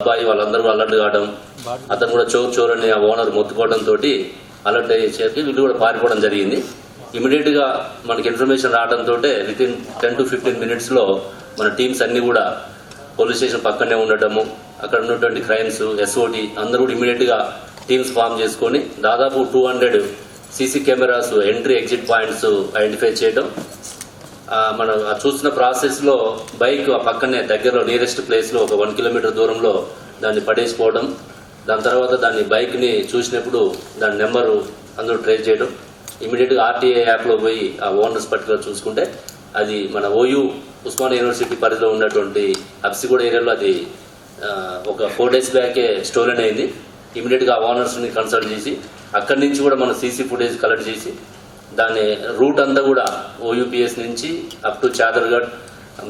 అబ్బాయి వాళ్ళందరూ అలర్ట్ కావడం అతను కూడా చోర్ చోర్ అని ఆ ఓనర్ మొత్తుకోవడం తోటి అలర్ట్ అయ్యేసరికి వీళ్ళు కూడా పారిపోవడం జరిగింది. ఇమీడియట్గా మనకి ఇన్ఫర్మేషన్ రావడంతో తోటే వితిన్ టెన్ టు ఫిఫ్టీన్ మినిట్స్లో మన టీమ్స్ అన్ని కూడా పోలీస్ స్టేషన్ పక్కనే ఉండటము అక్కడ ఉన్నటువంటి క్రైమ్స్ ఎస్ఓటి అందరూ కూడా ఇమీడియట్గా టీమ్స్ ఫామ్ చేసుకొని దాదాపు two hundred CC cameras entry exit points identify చేయడం మనం చూసిన ప్రాసెస్లో ప్రాసెస్లో బైక్ ఆ పక్కనే దగ్గరలో నియరెస్ట్ ప్లేస్లో ఒక వన్ కిలోమీటర్ దూరంలో దాన్ని పడేసిపోవడం దాని తర్వాత దాన్ని బైక్ని చూసినప్పుడు దాని నెంబరు అందరూ ట్రేస్ చేయడం. ఇమీడియట్గా యాప్లో యాప్లో పోయి ఆ ఓనర్స్ పర్టికులర్ చూసుకుంటే అది మన ఓయూ ఉస్మాన్ యూనివర్సిటీ పరిధిలో ఉన్నటువంటి అప్సిగూడ ఏరియాలో అది ఒక ఫోర్ డేస్ బ్యాకే స్టోలెన్ అయింది. ఇమీడియట్గా ఓనర్స్ని కన్సల్ట్ చేసి అక్కడి నుంచి కూడా మనం సీసీ ఫుటేజ్ కలెక్ట్ చేసి దాని రూట్ అంతా కూడా ఓయూపీఎస్ నుంచి అప్ టు చాదర్గఢ్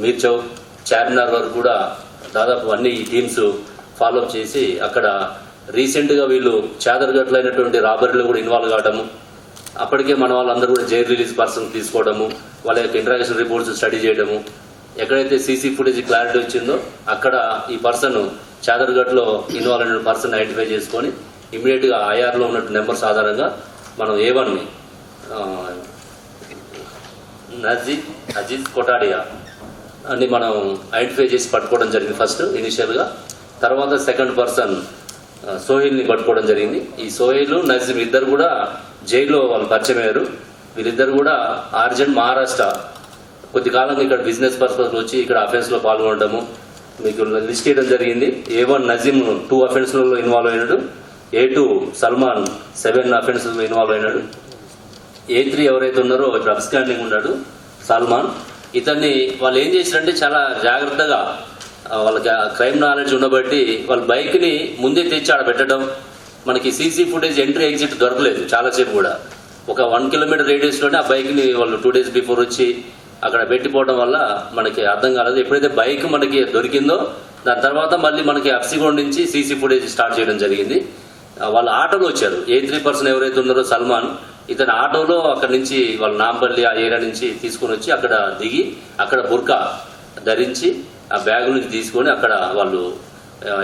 మీర్ చౌక్ చార్మినార్ వరకు కూడా దాదాపు అన్ని టీమ్స్ ఫాలోఅప్ చేసి అక్కడ రీసెంట్గా వీళ్ళు చాదర్గఢ్లో అయినటువంటి రాబరీలో కూడా ఇన్వాల్వ్ కావడము. అప్పటికే మన వాళ్ళందరూ కూడా జైల్ రిలీజ్ పర్సన్ తీసుకోవడము వాళ్ళ యొక్క ఇంటరాక్షన్ రిపోర్ట్స్ స్టడీ చేయడము. ఎక్కడైతే సీసీ ఫుటేజ్ క్లారిటీ వచ్చిందో అక్కడ ఈ పర్సన్ చాదర్గఢ్లో ఇన్వాల్వ్ అయిన పర్సన్ ఐడెంటిఫై చేసుకొని ఇమీడియట్ ఐఆర్లో ఉన్నట్టు నెంబర్స్ ఆధారంగా మనం ఏ నజీద్ అజీజ్ కొటాడియా అని మనం ఐడెంటిఫై చేసి పట్టుకోవడం జరిగింది ఫస్ట్ ఇనిషియల్గా. తర్వాత సెకండ్ పర్సన్ సోహిల్ని పట్టుకోవడం జరిగింది. ఈ సోహిల్ నజీమ్ ఇద్దరు కూడా జైల్లో వాళ్ళు పరిచయం అయ్యారు. వీళ్ళిద్దరు కూడా ఆర్జెంట్ మహారాష్ట్ర. కొద్ది కాలంగా ఇక్కడ బిజినెస్ పర్పస్ వచ్చి ఇక్కడ అఫెన్స్లో పాల్గొనడము మీకు లిస్ట్ చేయడం జరిగింది. ఏ వన్ నజీమ్ టూ అఫెన్స్లలో ఇన్వాల్వ్ అయినాడు. ఏ టూ సల్మాన్ సెవెన్ అఫెన్స్లో ఇన్వాల్వ్ అయినాడు. ఏ త్రీ ఎవరైతే ఉన్నారో ఇప్పుడు అబ్స్టాండింగ్ ఉన్నాడు సల్మాన్. ఇతన్ని వాళ్ళు ఏం చేశారంటే చాలా జాగ్రత్తగా వాళ్ళకి క్రైమ్ నాలెడ్జ్ ఉండబట్టి వాళ్ళ బైక్ని ముందే తెచ్చి ఆడ పెట్టడం. మనకి సీసీ ఫుటేజ్ ఎంట్రీ ఎగ్జిట్ దొరకలేదు చాలాసేపు కూడా. ఒక వన్ కిలోమీటర్ రేడియస్లోనే ఆ బైక్ని వాళ్ళు టూ డేస్ బిఫోర్ వచ్చి అక్కడ పెట్టిపోవడం వల్ల మనకి అర్థం కాలేదు. ఎప్పుడైతే బైక్ మనకి దొరికిందో దాని తర్వాత మళ్ళీ మనకి అప్సిగోడ్ నుంచి సీసీ ఫుటేజ్ స్టార్ట్ చేయడం జరిగింది. వాళ్ళు వాళ్ళ ఆటోలో వచ్చారు. ఏ త్రీ పర్సన్ ఎవరైతే ఉన్నారో సల్మాన్. ఇతని ఆటోలో అక్కడ నుంచి వాళ్ళ నాంపల్లి ఆ ఏరియా నుంచి తీసుకొని వచ్చి అక్కడ దిగి అక్కడ బుర్కా ధరించి ఆ బ్యాగ్ నుంచి తీసుకొని అక్కడ వాళ్ళు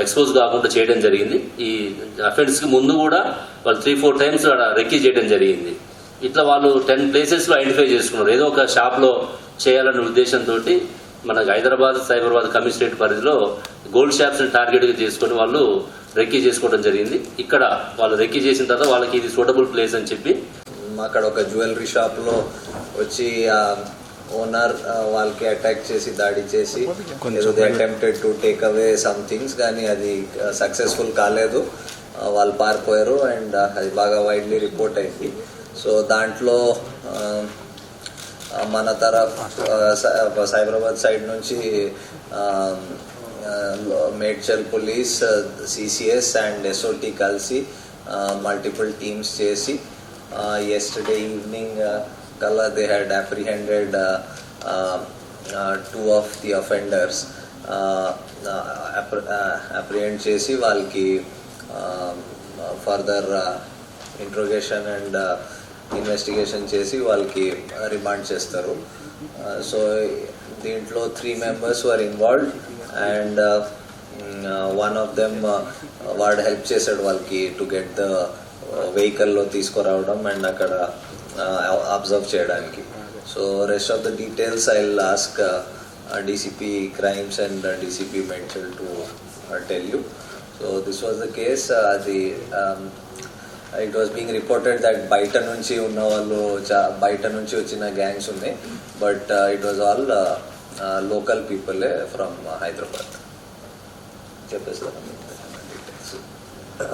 ఎక్స్పోజ్ కాకుండా చేయడం జరిగింది. ఈ అఫెన్స్కి ముందు కూడా వాళ్ళు త్రీ ఫోర్ టైమ్స్ అక్కడ రెక్కీ చేయడం జరిగింది. ఇట్లా వాళ్ళు టెన్ ప్లేసెస్లో ఐడెంటిఫై చేసుకున్నారు. ఏదో ఒక షాప్లో చేయాలనే ఉద్దేశంతో మనకి హైదరాబాద్ సైబరాబాద్ కమిషనరేట్ పరిధిలో గోల్డ్ షాప్స్ని టార్గెట్గా చేసుకొని వాళ్ళు రెక్కీ చేసుకోవడం జరిగింది. ఇక్కడ వాళ్ళు రెక్కీ చేసిన తర్వాత వాళ్ళకి ఇది సూటబుల్ ప్లేస్ అని చెప్పి అక్కడ ఒక జ్యువెలరీ షాప్లో వచ్చి ఆ ఓనర్ వాళ్ళకి అటాక్ చేసి దాడి చేసి attempted to take away some things కానీ అది సక్సెస్ఫుల్ కాలేదు. వాళ్ళు పారిపోయారు అండ్ అది బాగా వైడ్లీ రిపోర్ట్ అయింది. సో దాంట్లో మన తరఫ్ సైబరాబాద్ సైడ్ నుంచి Medchal police CCS and SOT కలిసి మల్టిపుల్ టీమ్స్ చేసి ఎస్టర్డే ఈవినింగ్ కల్లా they had apprehended two of the offenders apprehend చేసి వాళ్ళకి ఫర్దర్ ఇంట్రోగేషన్ అండ్ ఇన్వెస్టిగేషన్ చేసి వాళ్ళకి రిమాండ్ చేస్తారు. సో దీంట్లో three members are involved and one of them వాడు హెల్ప్ చేశాడు వాళ్ళకి టు గెట్ ద వెహికల్లో తీసుకురావడం అండ్ అక్కడ అబ్జర్వ్ చేయడానికి. So rest of the details I ask DCP crimes and DCP mention to tell you so this was the case అది it was being reported that బయట నుంచి ఉన్న వాళ్ళు బయట నుంచి వచ్చిన గ్యాంగ్స్ ఉన్నాయి but it was all local people from Hyderabad చెప్పేస్తాను